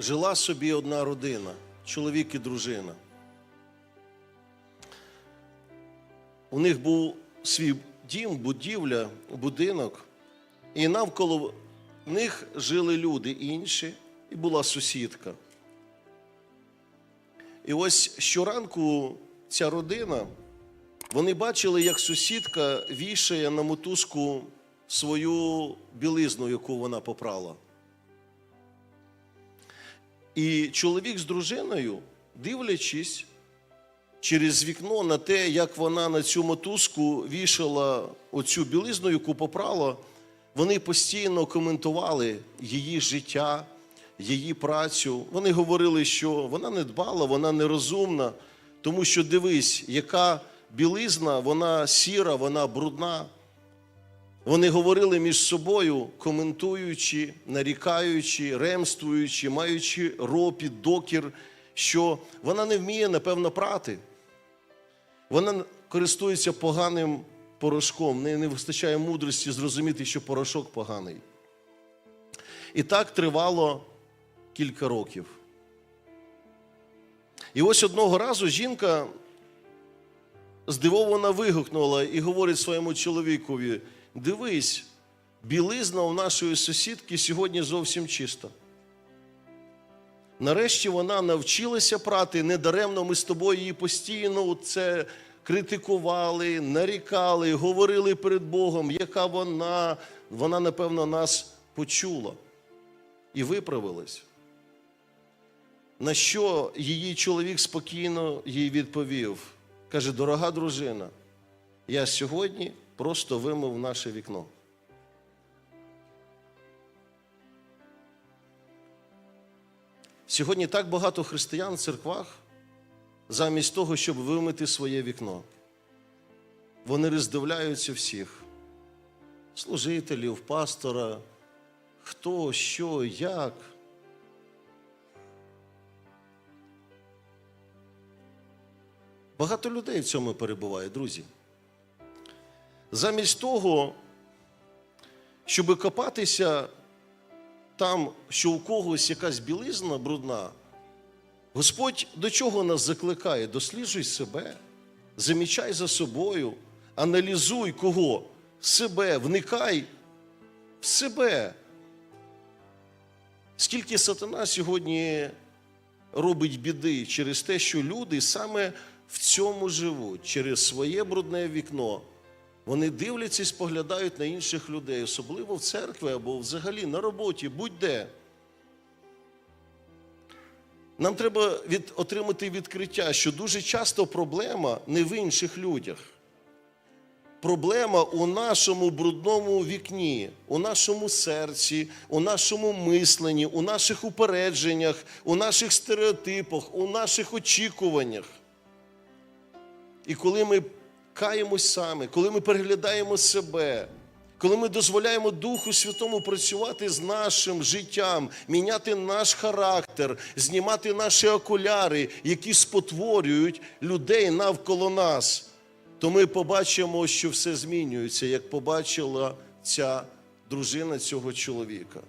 жила собі одна родина, чоловік і дружина. У них був свій дім, будівля, будинок, і навколо них жили люди інші, і була сусідка. І ось щоранку ця родина, вони бачили, як сусідка вішає на мотузку свою білизну, яку вона попрала. І чоловік з дружиною, дивлячись через вікно на те, як вона на цю мотузку вішала оцю білизну, яку попрала, вони постійно коментували її життя, її працю. Вони говорили, що вона не дбала, вона нерозумна, тому що дивись, яка білизна, вона сіра, вона брудна. Вони говорили між собою, коментуючи, нарікаючи, ремствуючи, маючи ропіт, докір, що вона не вміє, напевно, прати. Вона користується поганим порошком, в неї не вистачає мудрості зрозуміти, що порошок поганий. І так тривало кілька років. І ось одного разу жінка здивовано вигукнула і говорить своєму чоловікові: дивись, білизна у нашої сусідки сьогодні зовсім чиста. Нарешті вона навчилася прати недаремно. Ми з тобою її постійно це критикували, нарікали, говорили перед Богом, яка вона, вона, напевно, нас почула і виправилась. На що її чоловік спокійно їй відповів: каже: дорога дружина, я сьогодні просто вимив наше вікно. Сьогодні так багато християн в церквах, замість того, щоб вимити своє вікно. Вони роздивляються всіх: служителів, пастора, хто, що, як. Багато людей в цьому перебуває, друзі. Замість того, щоб копатися там, що у когось якась білизна брудна, Господь до чого нас закликає? Досліджуй себе, замічай за собою, аналізуй кого? Себе, вникай в себе. Скільки сатана сьогодні робить біди через те, що люди саме в цьому живуть, через своє брудне вікно. Вони дивляться і споглядають на інших людей, особливо в церкві або взагалі на роботі, будь-де. Нам треба від, отримати відкриття, що дуже часто проблема не в інших людях. Проблема у нашому брудному вікні, у нашому серці, у нашому мисленні, у наших упередженнях, у наших стереотипах, у наших очікуваннях. І коли ми каємось саме, коли ми переглядаємо себе, коли ми дозволяємо Духу Святому працювати з нашим життям, міняти наш характер, знімати наші окуляри, які спотворюють людей навколо нас, то ми побачимо, що все змінюється, як побачила ця дружина цього чоловіка.